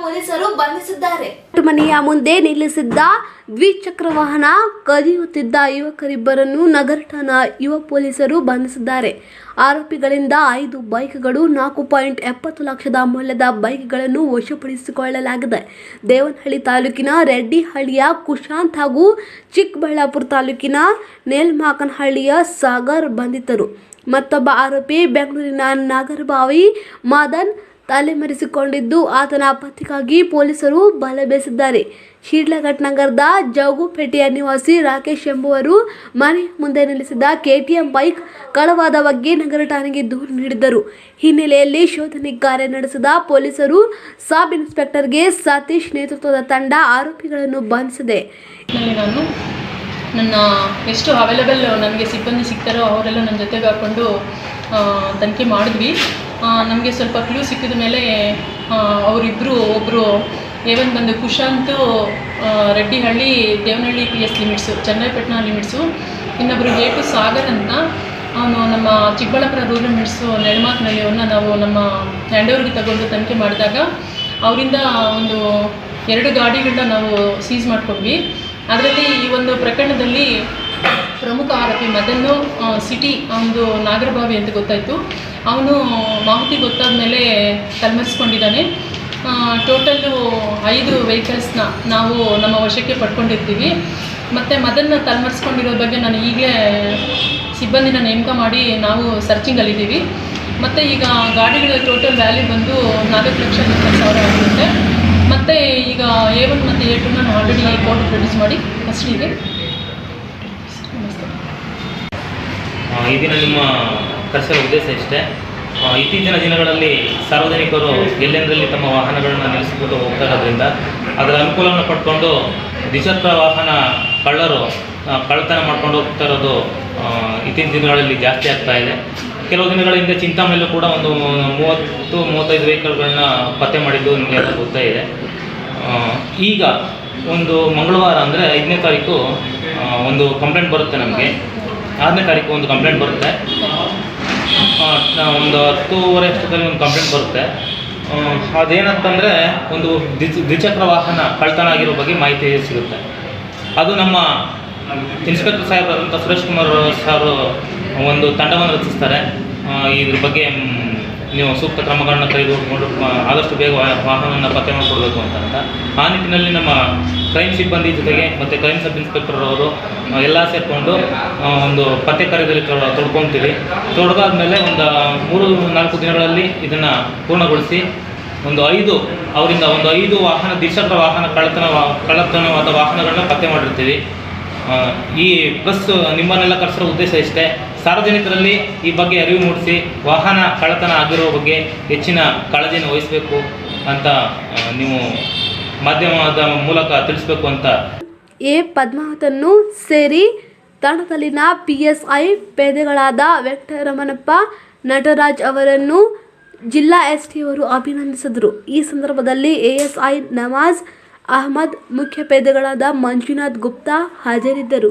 ಪೊಲೀಸರು ಬಂಧಿಸಿದ್ದಾರೆ. ಮನೆಯ ಮುಂದೆ ನಿಲ್ಲಿಸಿದ್ದ ದ್ವಿಚಕ್ರ ವಾಹನ ಕದಿಯುತ್ತಿದ್ದ ಯುವಕರಿಬ್ಬರನ್ನು ನಗರ ಠಾಣಾ ಯುವ ಪೊಲೀಸರು ಬಂಧಿಸಿದ್ದಾರೆ. ಆರೋಪಿಗಳಿಂದ ಐದು ಬೈಕ್ಗಳು, ನಾಲ್ಕು ಪಾಯಿಂಟ್ ಎಪ್ಪತ್ತು ಲಕ್ಷದ ಮೌಲ್ಯದ ಬೈಕ್ಗಳನ್ನು ವಶಪಡಿಸಿಕೊಳ್ಳಲಾಗಿದೆ. ದೇವನಹಳ್ಳಿ ತಾಲೂಕಿನ ರೆಡ್ಡಿಹಳ್ಳಿಯ ಕುಶಾಂತ್ ಹಾಗೂ ಚಿಕ್ಕಬಳ್ಳಾಪುರ ತಾಲೂಕಿನ ನೇಲ್ಮಾಕನಹಳ್ಳಿಯ ಸಾಗರ್ ಬಂಧಿತರು. ಮತ್ತೊಬ್ಬ ಆರೋಪಿ ಬೆಂಗಳೂರಿನ ನಾಗರಬಾವಿ ಮಾದನ್ ತಲೆಮರೆಸಿಕೊಂಡಿದ್ದು, ಆತನ ಪತ್ತೆಗಾಗಿ ಪೊಲೀಸರು ಬಲೆ ಬೀಸಿದ್ದಾರೆ. ಶಿಡ್ಲಘಟ್ ನಗರದ ಜೌಗುಪೇಟೆಯ ನಿವಾಸಿ ರಾಕೇಶ್ ಎಂಬುವರು ಮನೆ ಮುಂದೆ ನಿಲ್ಲಿಸಿದ ಕೆಟಿಎಂ ಬೈಕ್ ಕಳವಾದ ಬಗ್ಗೆ ನಗರ ಠಾಣೆಗೆ ದೂರು ನೀಡಿದ್ದರು. ಹಿನ್ನೆಲೆಯಲ್ಲಿ ಶೋಧನೆ ಕಾರ್ಯ ನಡೆಸಿದ ಪೊಲೀಸರು ಸಬ್ ಇನ್ಸ್ಪೆಕ್ಟರ್ಗೆ ಸತೀಶ್ ನೇತೃತ್ವದ ತಂಡ ಆರೋಪಿಗಳನ್ನು ಬಂಧಿಸಿದೆ. ನನ್ನ ಎಷ್ಟು ಅವೈಲೇಬಲ್ ನನಗೆ ಸಿಬ್ಬಂದಿ ಸಿಗ್ತಾರೋ ಅವರೆಲ್ಲ ನನ್ನ ಜೊತೆಗೆ ಹಾಕ್ಕೊಂಡು ತನಿಖೆ ಮಾಡಿದ್ವಿ. ನಮಗೆ ಸ್ವಲ್ಪ ಕ್ಲೂ ಸಿಕ್ಕಿದ ಮೇಲೆ ಅವರಿಬ್ಬರು ಒಬ್ಬರು ಏವನ್ ಬಂದು ಕುಶಾಂತು Reddihalli, Devanahalli P S limits Channarayapatna limits ಇನ್ನೊಬ್ಬರು ಎ ಟು ಸಾಗರ್ ಅಂತ. ಅವನು ನಮ್ಮ ಚಿಕ್ಕಬಳ್ಳಾಪುರ ರೂರಲ್ ಲಿಮಿಟ್ಸು ನೆಲಮಾಕ್ನಲ್ಲಿ ಅವನ್ನ ನಾವು ನಮ್ಮ ಹ್ಯಾಂಡ್ ಓವರ್ಗೆ ತಗೊಂಡು ತನಿಖೆ ಮಾಡಿದಾಗ, ಅವರಿಂದ ಒಂದು ಎರಡು ಗಾಡಿಗಳನ್ನ ನಾವು ಸೀಸ್ ಮಾಡ್ಕೊಂಡ್ವಿ. ಅದರಲ್ಲಿ ಈ ಒಂದು ಪ್ರಕರಣದಲ್ಲಿ ಪ್ರಮುಖ ಆರೋಪಿ ಮದನ್ನು ಸಿಟಿ ಒಂದು ನಾಗರಭಾವಿ ಅಂತ ಗೊತ್ತಾಯಿತು. ಅವನು ಮಾಹಿತಿ ಗೊತ್ತಾದ ಮೇಲೆ ತಲೆಮರೆಸ್ಕೊಂಡಿದ್ದಾನೆ. ಟೋಟಲ್ಲು ಐದು ವೆಹಿಕಲ್ಸ್ನ ನಾವು ನಮ್ಮ ವಶಕ್ಕೆ ಪಡ್ಕೊಂಡಿರ್ತೀವಿ. ಮತ್ತು ಮದನ್ನ ತಲೆಮರೆಸ್ಕೊಂಡಿರೋ ಬಗ್ಗೆ ನಾನು ಈಗಲೇ ಸಿಬ್ಬಂದಿನ ನೇಮಕ ಮಾಡಿ ನಾವು ಸರ್ಚಿಂಗಲ್ಲಿದ್ದೀವಿ. ಮತ್ತು ಈಗ ಗಾಡಿಗಳ ಟೋಟಲ್ ವ್ಯಾಲ್ಯೂ ಬಂದು ನಾಲ್ಕು ಲಕ್ಷ ಇಪ್ಪತ್ತು ಸಾವಿರ ಆಗಿರುತ್ತೆ ಮತ್ತು ಈಗ ಎ ಒನ್ ಮತ್ತು ಎ ಟು ನಾನು ಆಲ್ರೆಡಿ ಕೋರ್ಟ್ ಪ್ರೊಡ್ಯೂಸ್ ಮಾಡಿ ಫಸ್ಟಿಗೆ ನಮಸ್ಕಾರ ಆ, ಈ ದಿನ ನಿಮ್ಮ ಕಸರ ಉದ್ದೇಶ ಇಷ್ಟೇ. ಇತ್ತೀಚಿನ ದಿನಗಳಲ್ಲಿ ಸಾರ್ವಜನಿಕರು ಎಲ್ಲೆಂದರಲ್ಲಿ ತಮ್ಮ ವಾಹನಗಳನ್ನು ನಿಲ್ಲಿಸಿಕೊಂಡು ಹೋಗ್ತಾ ಇರೋದ್ರಿಂದ ಅದರ ಅನುಕೂಲವನ್ನು ಪಡ್ಕೊಂಡು ದ್ವಿಚಕ್ರ ವಾಹನ ಕಳ್ಳರು ಕಳ್ಳತನ ಮಾಡ್ಕೊಂಡು ಹೋಗ್ತಾ ಇರೋದು ಇತ್ತೀಚಿನ ದಿನಗಳಲ್ಲಿ ಜಾಸ್ತಿ ಆಗ್ತಾ ಇದೆ. ಕೆಲವು ದಿನಗಳ ಹಿಂದೆ ಚಿಂತಾಮಣಿಯಲ್ಲೂ ಕೂಡ ಒಂದು ಮೂವತ್ತು, ಮೂವತ್ತೈದು ವೆಹಿಕಲ್ಗಳನ್ನ ಪತ್ತೆ ಮಾಡಿದ್ದು ನಿಮಗೆಲ್ಲ ಗೊತ್ತೇ ಇದೆ. ಈಗ ಒಂದು ಮಂಗಳವಾರ ಅಂದರೆ ಐದನೇ ತಾರೀಕು ಒಂದು ಕಂಪ್ಲೇಂಟ್ ಬರುತ್ತೆ ನಮಗೆ. ಆರನೇ ತಾರೀಕು ಒಂದು ಕಂಪ್ಲೇಂಟ್ ಬರುತ್ತೆ. ಒಂದು ಹತ್ತೂವರೆ ಅಷ್ಟೊತ್ತಲ್ಲಿ ಒಂದು ಕಂಪ್ಲೇಂಟ್ ಬರುತ್ತೆ. ಅದೇನಂತಂದರೆ ಒಂದು ದ್ವಿಚ ದ್ವಿಚಕ್ರ ವಾಹನ ಕಳ್ತನ ಆಗಿರೋ ಬಗ್ಗೆ ಮಾಹಿತಿ ಸಿಗುತ್ತೆ. ಅದು ನಮ್ಮ ಇನ್ಸ್ಪೆಕ್ಟರ್ ಸಾಹೇಬರಾದಂಥ ಸುರೇಶ್ ಕುಮಾರ್ ಸರ್ ಒಂದು ತಂಡವನ್ನು ರಚಿಸ್ತಾರೆ. ಇದ್ರ ಬಗ್ಗೆ ನೀವು ಸೂಕ್ತ ಕ್ರಮಗಳನ್ನು ತೆಗೆದುಕೊಂಡು ಆದಷ್ಟು ಬೇಗ ವಾಹನವನ್ನು ಪತ್ತೆ ಮಾಡಿಕೊಡ್ಬೇಕು ಅಂತ ಆ ನಿಟ್ಟಿನಲ್ಲಿ ನಮ್ಮ ಕ್ರೈಮ್ ಸಿಬ್ಬಂದಿ ಜೊತೆಗೆ ಮತ್ತು ಕ್ರೈಮ್ ಸಬ್ ಇನ್ಸ್ಪೆಕ್ಟರ್ ಅವರು ಎಲ್ಲ ಸೇರಿಕೊಂಡು ಒಂದು ಪತ್ತೆ ಕಾರ್ಯದಲ್ಲಿ ತೊಡ್ಕೊತೀವಿ ತೊಡಗಾದ ಮೇಲೆ ಒಂದು ಮೂರು, ನಾಲ್ಕು ದಿನಗಳಲ್ಲಿ ಇದನ್ನು ಪೂರ್ಣಗೊಳಿಸಿ, ಒಂದು ಐದು, ಅವರಿಂದ ಒಂದು ಐದು ವಾಹನ, ದ್ವಿಚಕ್ರ ವಾಹನ, ಕಳ್ಳತನ ಕಳ್ಳತನವಾದ ವಾಹನಗಳನ್ನ ಪತ್ತೆ ಮಾಡಿರ್ತೀವಿ. ಈ ಬಸ್ ನಿಮ್ಮನ್ನೆಲ್ಲ ಕರೆಸೋ ಉದ್ದೇಶ ಇಷ್ಟೇ. ಸಾರ್ವಜನಿಕರಲ್ಲಿ ಈ ಬಗ್ಗೆ ಅರಿವು ಮೂಡಿಸಿ ವಾಹನ ಕಳ್ಳತನ ಆಗಿರೋ ಬಗ್ಗೆ ಹೆಚ್ಚಿನ ಕಾಳಜಿಯನ್ನು ವಹಿಸಬೇಕು ಅಂತ ನೀವು ಮಾಧ್ಯಮದ ಮೂಲಕ ತಿಳಿಸಬೇಕು ಅಂತ. ಎ ಪದ್ಮಾವತನ್ನು ಸೇರಿ ತಂಡದಲ್ಲಿನ ಪಿಎಸ್ಐ ಪೇದೆಗಳಾದ ವೆಂಕಟರಮಣಪ್ಪ ನಟರಾಜ್ ಅವರನ್ನು ಜಿಲ್ಲಾ ಎಸ್ ಎಸ್ಟಿಯವರು ಅಭಿನಂದಿಸಿದರು. ಈ ಸಂದರ್ಭದಲ್ಲಿ ಎಎಸ್ಐ ನವಾಜ್ ಅಹಮದ್ ಮುಖ್ಯ ಪೇದೆಗಳಾದ ಮಂಜುನಾಥ್ ಗುಪ್ತಾ ಹಾಜರಿದ್ದರು.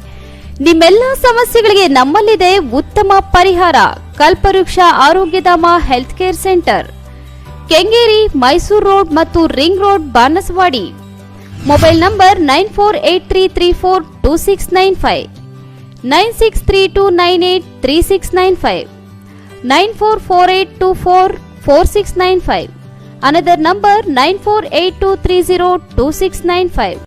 ನಿಮ್ಮೆಲ್ಲ ಸಮಸ್ಯೆಗಳಿಗೆ ನಮ್ಮಲ್ಲಿದೆ ಉತ್ತಮ ಪರಿಹಾರ. Kalpavriksha Arogyadhama health care centre. Kengeri, Mysuru road ಮತ್ತು ring road, Banasavadi. Mobile number nine four eight three three four two six nine five. Nine six three two nine eight three six nine five. Nine four four eight two four four six nine five. Another number nine four eight two three zero two six nine five.